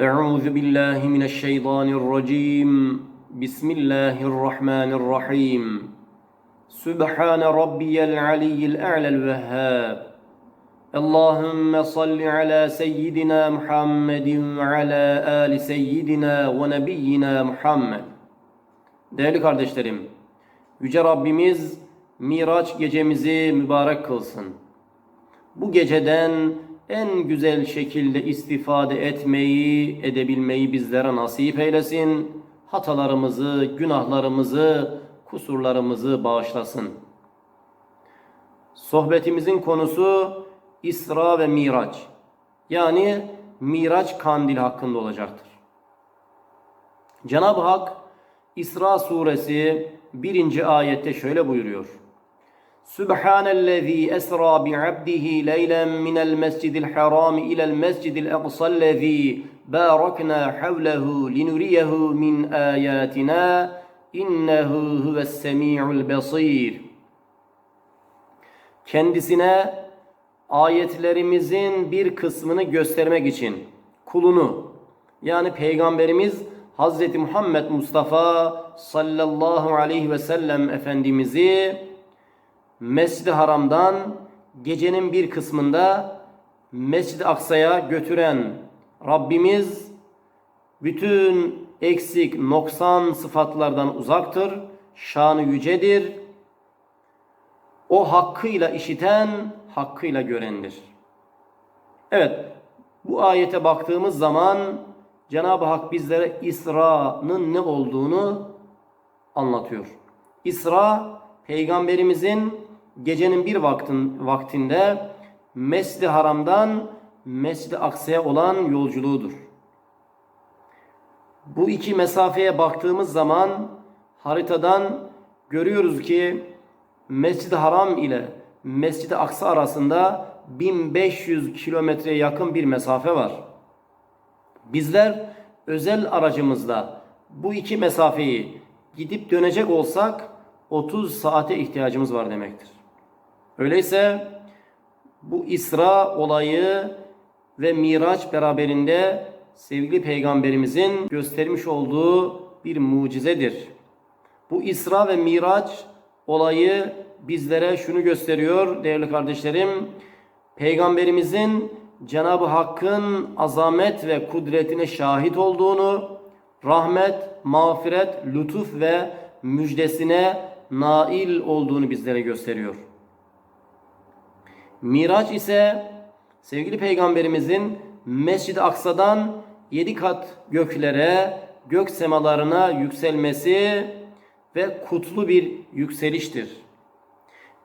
أعوذ بالله من الشيطان الرجيم بسم الله الرحمن الرحيم سبحان ربي العلي الأعلى الوهاب اللهم صل على سيدنا محمد وعلى آل سيدنا ونبينا Muhammed. Değerli kardeşlerim, Yüce Rabbimiz Miraç gecemizi mübarek kılsın. Bu geceden en güzel şekilde istifade etmeyi, edebilmeyi bizlere nasip eylesin. Hatalarımızı, günahlarımızı, kusurlarımızı bağışlasın. Sohbetimizin konusu İsra ve Miraç. Yani Miraç kandil hakkında olacaktır. Cenab-ı Hak İsra suresi 1. ayette şöyle buyuruyor. Subhanellezî esra bi'abdihi leylen minel mescidil haram ilel mescidil aqsallezî barakna havlehu linuriyehu min ayatina innehu huves semi'ul basir. Kendisine ayetlerimizin bir kısmını göstermek için kulunu yani peygamberimiz Hazreti Muhammed Mustafa sallallahu aleyhi ve sellem efendimizi Mescid-i Haram'dan gecenin bir kısmında Mescid-i Aksa'ya götüren Rabbimiz bütün eksik, noksan sıfatlardan uzaktır. Şanı yücedir. O hakkıyla işiten, hakkıyla görendir. Evet, bu ayete baktığımız zaman Cenab-ı Hak bizlere İsra'nın ne olduğunu anlatıyor. İsra, Peygamberimizin gecenin bir vaktin, vaktinde Mescid-i Haram'dan Mescid-i Aksa'ya olan yolculuğudur. Bu iki mesafeye baktığımız zaman haritadan görüyoruz ki Mescid-i Haram ile Mescid-i Aksa arasında 1500 kilometreye yakın bir mesafe var. Bizler özel aracımızla bu iki mesafeyi gidip dönecek olsak 30 saate ihtiyacımız var demektir. Öyleyse bu İsra olayı ve Miraç beraberinde sevgili peygamberimizin göstermiş olduğu bir mucizedir. Bu İsra ve Miraç olayı bizlere şunu gösteriyor değerli kardeşlerim. Peygamberimizin Cenab-ı Hakk'ın azamet ve kudretine şahit olduğunu, rahmet, mağfiret, lütuf ve müjdesine nail olduğunu bizlere gösteriyor. Miraç ise sevgili peygamberimizin Mescid-i Aksa'dan yedi kat göklere, gök semalarına yükselmesi ve kutlu bir yükseliştir.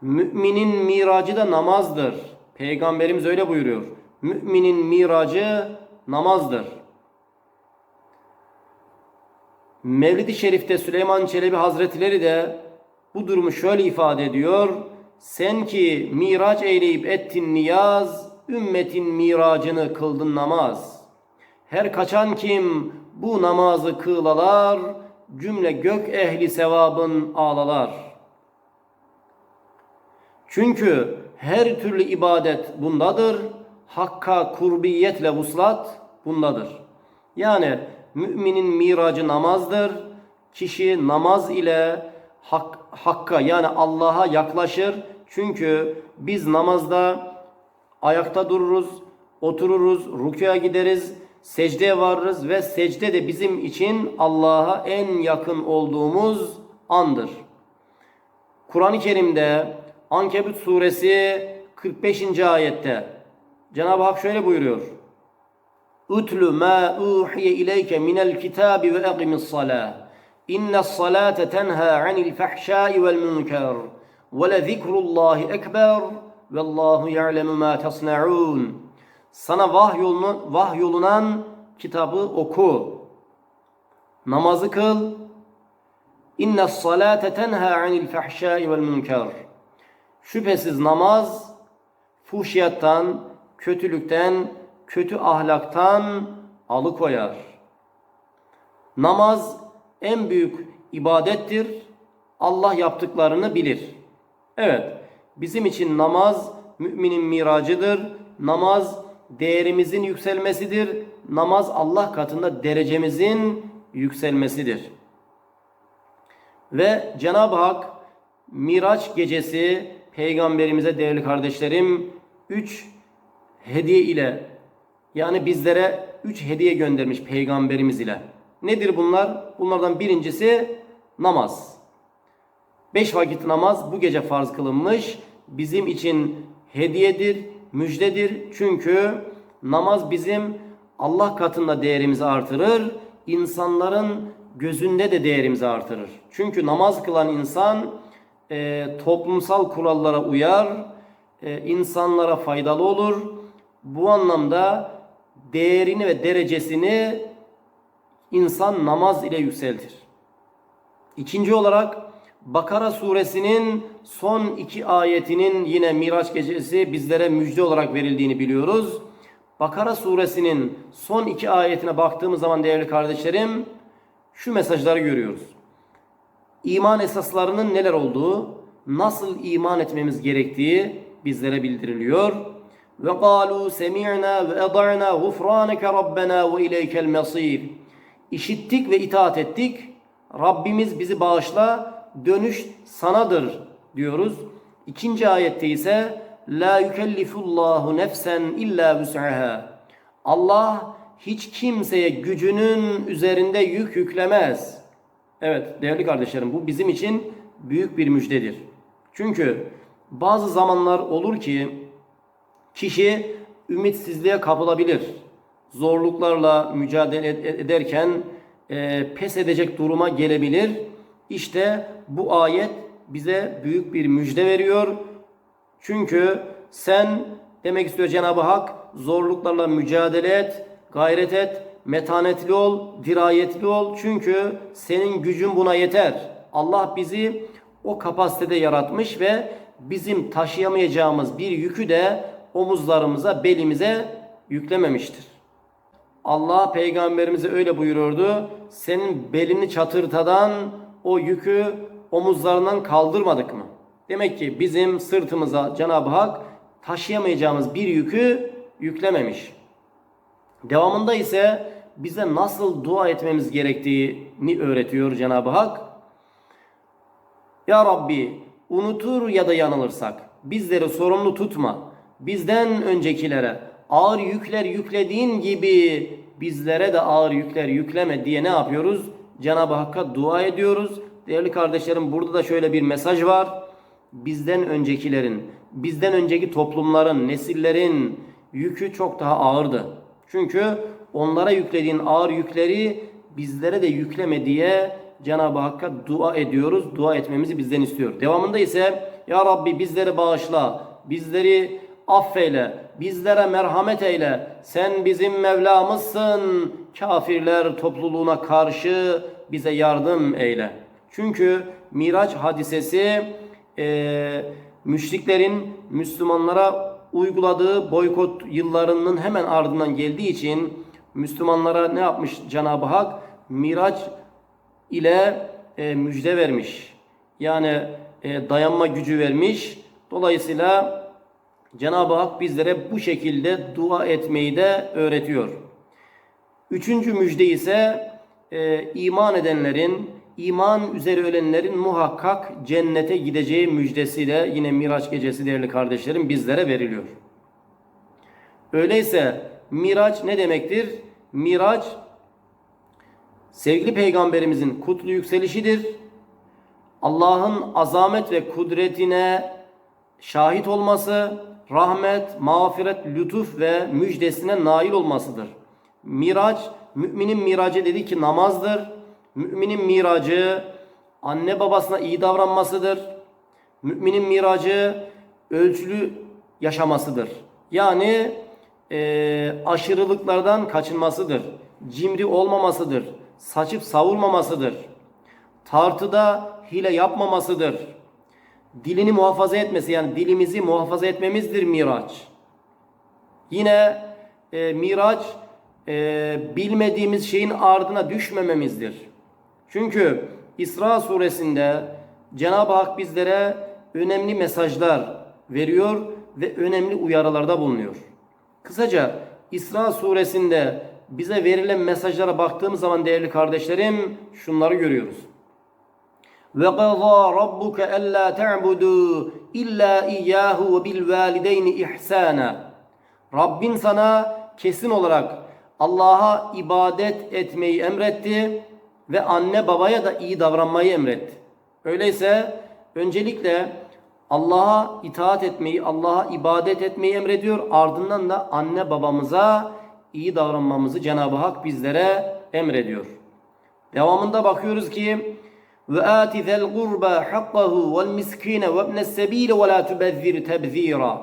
Müminin miracı da namazdır. Peygamberimiz öyle buyuruyor. Müminin miracı namazdır. Mevlid-i Şerif'te Süleyman Çelebi Hazretleri de bu durumu şöyle ifade ediyor. Sen ki miraç eyleyip ettin niyaz, ümmetin miracını kıldın namaz. Her kaçan kim bu namazı kılalar, cümle gök ehli sevabın ağlalar. Çünkü her türlü ibadet bundadır. Hakka kurbiyetle vuslat bundadır. Yani müminin miracı namazdır. Kişi namaz ile hak, hakka yani Allah'a yaklaşır. Çünkü biz namazda ayakta dururuz, otururuz, rükûa gideriz, secdeye varırız ve secde de bizim için Allah'a en yakın olduğumuz andır. Kur'an-ı Kerim'de Ankebut suresi 45. ayette Cenab-ı Hak şöyle buyuruyor. Utlu ma uhiye ileyke minel kitabi ve eqimis salah. İnne salate tenha anil fahşai vel münker. Ve le zikrullahi ekber. Vallahu ya'lemu ma tasna'un. Sana vahyolunan, vahyolunan kitabı oku. Namazı kıl. İnne salate tenha anil fahşai vel münker. Şüphesiz namaz fuhşiyattan, kötülükten, kötü ahlaktan alıkoyar. Namaz en büyük ibadettir. Allah yaptıklarını bilir. Evet, bizim için namaz müminin miracıdır. Namaz değerimizin yükselmesidir. namaz Allah katında derecemizin yükselmesidir. Ve Cenab-ı Hak Miraç gecesi peygamberimize değerli kardeşlerim üç hediye ile yani bizlere üç hediye göndermiş peygamberimiz ile. Nedir bunlar? Bunlardan birincisi namaz. Beş vakit namaz bu gece farz kılınmış. Bizim için hediyedir, müjdedir. Çünkü namaz bizim Allah katında değerimizi artırır. insanların gözünde de değerimizi artırır. Çünkü namaz kılan insan e, toplumsal kurallara uyar, e, insanlara faydalı olur. Bu anlamda değerini ve derecesini insan namaz ile yükseltir. İkinci olarak Bakara suresinin son iki ayetinin yine Miraç gecesi bizlere müjde olarak verildiğini biliyoruz. Bakara suresinin son iki ayetine baktığımız zaman değerli kardeşlerim şu mesajları görüyoruz. İman esaslarının neler olduğu, nasıl iman etmemiz gerektiği bizlere bildiriliyor. Ve qalu semi'na ve eda'na gufraneke rabbena. İşittik ve itaat ettik. Rabbimiz bizi bağışla, dönüş sanadır diyoruz. İkinci ayette ise la yukellifullahu nefsen illa vus'aha. Allah hiç kimseye gücünün üzerinde yük yüklemez. Evet değerli kardeşlerim bu bizim için büyük bir müjdedir. Çünkü bazı zamanlar olur ki kişi ümitsizliğe kapılabilir. Zorluklarla mücadele ederken e, pes edecek duruma gelebilir. İşte bu ayet bize büyük bir müjde veriyor. Çünkü sen demek istiyor Cenab-ı Hak zorluklarla mücadele et, gayret et, metanetli ol, dirayetli ol. Çünkü senin gücün buna yeter. Allah bizi o kapasitede yaratmış ve bizim taşıyamayacağımız bir yükü de omuzlarımıza, belimize yüklememiştir. Allah peygamberimize öyle buyuruyordu. Senin belini çatırtadan o yükü omuzlarından kaldırmadık mı? Demek ki bizim sırtımıza Cenab-ı Hak taşıyamayacağımız bir yükü yüklememiş. Devamında ise bize nasıl dua etmemiz gerektiğini öğretiyor Cenab-ı Hak. Ya Rabbi unutur ya da yanılırsak bizleri sorumlu tutma. Bizden öncekilere ağır yükler yüklediğin gibi bizlere de ağır yükler yükleme diye ne yapıyoruz? Cenab-ı Hakk'a dua ediyoruz. Değerli kardeşlerim burada da şöyle bir mesaj var. Bizden öncekilerin, bizden önceki toplumların, nesillerin yükü çok daha ağırdı. Çünkü onlara yüklediğin ağır yükleri bizlere de yükleme diye Cenab-ı Hakk'a dua ediyoruz. Dua etmemizi bizden istiyor. Devamında ise Ya Rabbi bizleri bağışla, bizleri affeyle, bizlere merhamet eyle. Sen bizim Mevlamızsın. Kafirler topluluğuna karşı bize yardım eyle. Çünkü Miraç hadisesi e, müşriklerin Müslümanlara uyguladığı boykot yıllarının hemen ardından geldiği için Müslümanlara ne yapmış Cenab-ı Hak? Miraç ile e, müjde vermiş. Yani e, dayanma gücü vermiş. Dolayısıyla Cenab-ı Hak bizlere bu şekilde dua etmeyi de öğretiyor. Üçüncü müjde ise e, iman edenlerin, iman üzere ölenlerin muhakkak cennete gideceği müjdesiyle yine Miraç gecesi değerli kardeşlerim bizlere veriliyor. Öyleyse Miraç ne demektir? Miraç sevgili peygamberimizin kutlu yükselişidir. Allah'ın azamet ve kudretine şahit olması, rahmet, mağfiret, lütuf ve müjdesine nail olmasıdır. Miraç, müminin miracı dedi ki namazdır. Müminin miracı anne babasına iyi davranmasıdır. Müminin miracı ölçülü yaşamasıdır. Yani e, aşırılıklardan kaçınmasıdır. Cimri olmamasıdır. Saçıp savurmamasıdır. Tartıda hile yapmamasıdır dilini muhafaza etmesi yani dilimizi muhafaza etmemizdir miraç. Yine e, miraç e, bilmediğimiz şeyin ardına düşmememizdir. Çünkü İsra suresinde Cenab-ı Hak bizlere önemli mesajlar veriyor ve önemli uyarılarda bulunuyor. Kısaca İsra suresinde bize verilen mesajlara baktığımız zaman değerli kardeşlerim şunları görüyoruz. Ellâ te'budû illâ iyyâhu ve bil vâlideyni ihsâna. Rabbin sana kesin olarak Allah'a ibadet etmeyi emretti ve anne babaya da iyi davranmayı emretti. Öyleyse öncelikle Allah'a itaat etmeyi, Allah'a ibadet etmeyi emrediyor. Ardından da anne babamıza iyi davranmamızı Cenab-ı Hak bizlere emrediyor. Devamında bakıyoruz ki ve ati zel gurba hakkahu vel miskine ve ibnes sebile ve la tubezzir tebzira.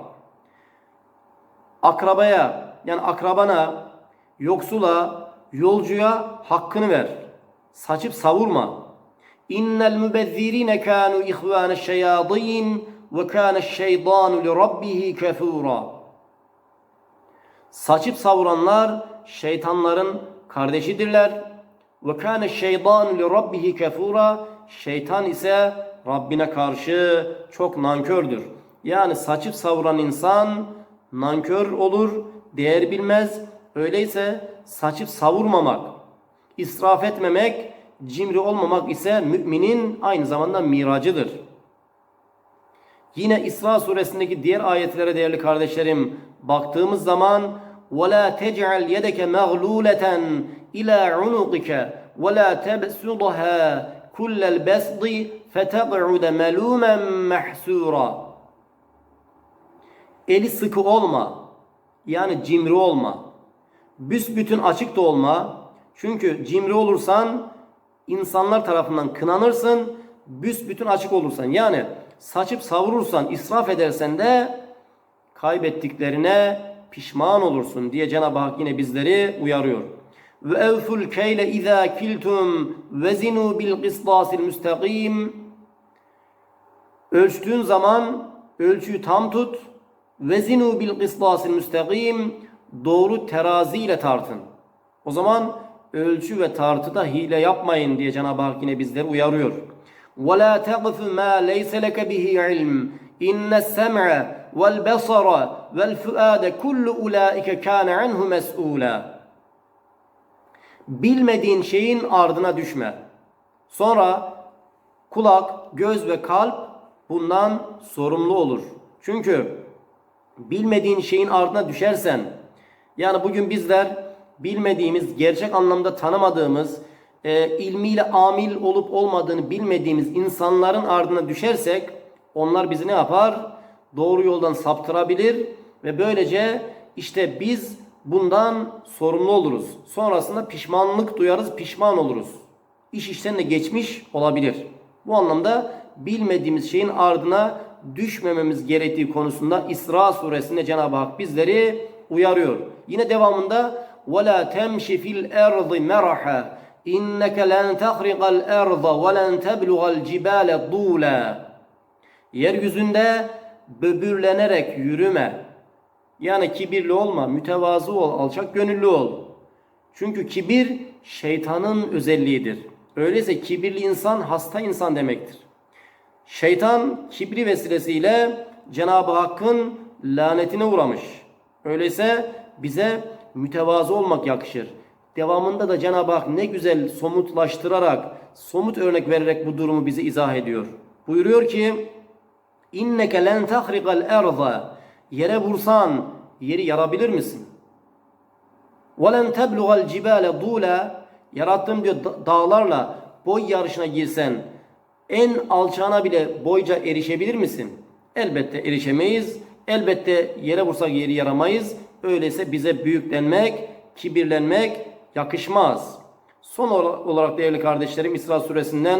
Akrabaya yani akrabana, yoksula, yolcuya hakkını ver. Saçıp savurma. İnnel mübezzirine kanu ihvane şeyadin ve kâne şeytanu li rabbihi kefura. Saçıp savuranlar şeytanların kardeşidirler. Ve kâne şeytanu li rabbihi kefura. Şeytan ise Rabbine karşı çok nankördür. Yani saçıp savuran insan nankör olur, değer bilmez. Öyleyse saçıp savurmamak, israf etmemek, cimri olmamak ise müminin aynı zamanda miracıdır. Yine İsra suresindeki diğer ayetlere değerli kardeşlerim baktığımız zaman وَلَا تَجْعَلْ يَدَكَ مَغْلُولَةً إِلَى عُنُقِكَ وَلَا تَبْسُطَهَا كُلَّ الْبَسْطِ فَتَقْعُدَ مَلُومًا مَحْسُورًا Eli sıkı olma. Yani cimri olma. Büsbütün açık da olma. Çünkü cimri olursan insanlar tarafından kınanırsın. Büsbütün açık olursan. Yani saçıp savurursan, israf edersen de kaybettiklerine pişman olursun diye Cenab-ı Hak yine bizleri uyarıyor. Ve evful keyle izâ kiltum ve zinu bil kıstâsil müstakim. Ölçtüğün zaman ölçüyü tam tut. Ve zinu bil kıstâsil müstakim. Doğru terazi ile tartın. O zaman ölçü ve tartıda hile yapmayın diye Cenab-ı Hak yine bizleri uyarıyor. وَلَا تَقْفُ مَا لَيْسَ لَكَ بِهِ عِلْمٍ اِنَّ السَّمْعَ vel besara vel fuade kullu ulaike kana anhu. Bilmediğin şeyin ardına düşme. Sonra kulak, göz ve kalp bundan sorumlu olur. Çünkü bilmediğin şeyin ardına düşersen yani bugün bizler bilmediğimiz, gerçek anlamda tanımadığımız, e, ilmiyle amil olup olmadığını bilmediğimiz insanların ardına düşersek onlar bizi ne yapar? Doğru yoldan saptırabilir ve böylece işte biz bundan sorumlu oluruz. Sonrasında pişmanlık duyarız, pişman oluruz. İş işten de geçmiş olabilir. Bu anlamda bilmediğimiz şeyin ardına düşmememiz gerektiği konusunda İsra suresinde Cenab-ı Hak bizleri uyarıyor. Yine devamında وَلَا تَمْشِ فِي الْاَرْضِ مَرَحًا İnneke len tahrikal erza ve len teblugal cibale dula. Yeryüzünde böbürlenerek yürüme. Yani kibirli olma, mütevazı ol, alçak gönüllü ol. Çünkü kibir şeytanın özelliğidir. Öyleyse kibirli insan hasta insan demektir. Şeytan kibri vesilesiyle Cenab-ı Hakk'ın lanetine uğramış. Öyleyse bize mütevazı olmak yakışır. Devamında da Cenab-ı Hak ne güzel somutlaştırarak, somut örnek vererek bu durumu bize izah ediyor. Buyuruyor ki: "İnneke len tahrikal erza." Yere vursan yeri yarabilir misin? "Ve len teblugal cibale dula." Yarattığım diyor dağlarla boy yarışına girsen en alçağına bile boyca erişebilir misin? Elbette erişemeyiz. Elbette yere vursak yeri yaramayız. Öyleyse bize büyüklenmek, kibirlenmek yakışmaz. Son olarak değerli kardeşlerim İsra suresinden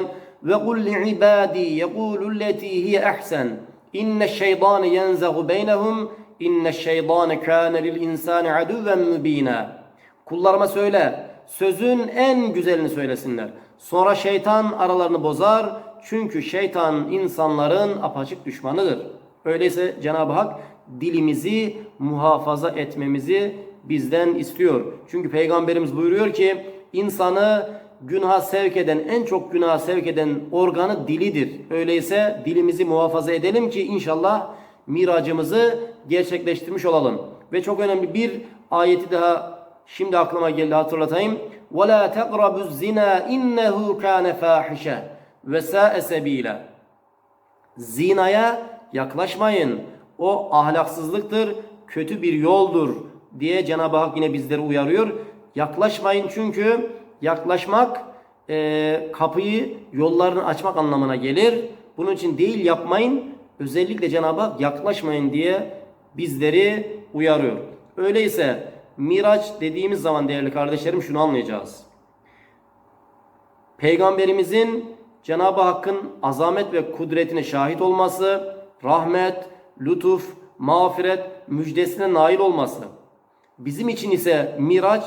ibadi yekulu leti hiye ahsen inne şeytan yenzagu beynehum inne şeytan kana lil insani aduven mübina. Kullarıma söyle sözün en güzelini söylesinler. Sonra şeytan aralarını bozar çünkü şeytan insanların apaçık düşmanıdır. Öyleyse Cenab-ı Hak dilimizi muhafaza etmemizi bizden istiyor. Çünkü peygamberimiz buyuruyor ki insanı günaha sevk eden, en çok günaha sevk eden organı dilidir. Öyleyse dilimizi muhafaza edelim ki inşallah miracımızı gerçekleştirmiş olalım. Ve çok önemli bir ayeti daha Şimdi aklıma geldi hatırlatayım. وَلَا تَقْرَبُوا الزِّنَا اِنَّهُ كَانَ فَاحِشَةً وَسَاءَ سَب۪يلًا Zinaya yaklaşmayın. O ahlaksızlıktır, kötü bir yoldur diye Cenab-ı Hak yine bizleri uyarıyor. Yaklaşmayın çünkü yaklaşmak e, kapıyı, yollarını açmak anlamına gelir. Bunun için değil yapmayın, özellikle Cenab-ı Hak yaklaşmayın diye bizleri uyarıyor. Öyleyse Miraç dediğimiz zaman değerli kardeşlerim şunu anlayacağız. Peygamberimizin Cenab-ı Hakk'ın azamet ve kudretine şahit olması, rahmet, lütuf, mağfiret, müjdesine nail olması. Bizim için ise Miraç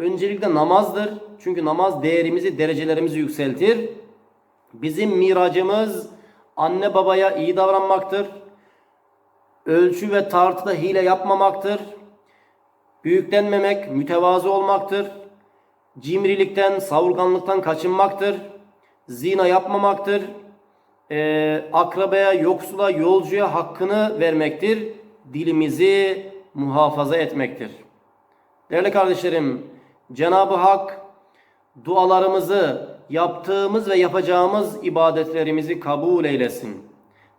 öncelikle namazdır. Çünkü namaz değerimizi, derecelerimizi yükseltir. Bizim miracımız anne babaya iyi davranmaktır. Ölçü ve tartıda hile yapmamaktır. Büyüklenmemek, mütevazı olmaktır. Cimrilikten, savurganlıktan kaçınmaktır. Zina yapmamaktır. Ee, akrabaya, yoksula, yolcuya hakkını vermektir. Dilimizi muhafaza etmektir. Değerli kardeşlerim, Cenab-ı Hak dualarımızı, yaptığımız ve yapacağımız ibadetlerimizi kabul eylesin.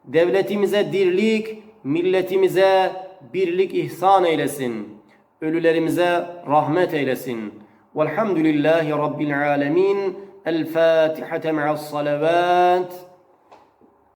Devletimize dirlik, milletimize birlik ihsan eylesin. Ölülerimize rahmet eylesin. Velhamdülillahi Rabbil alemin. El Fatiha ma'as salavat.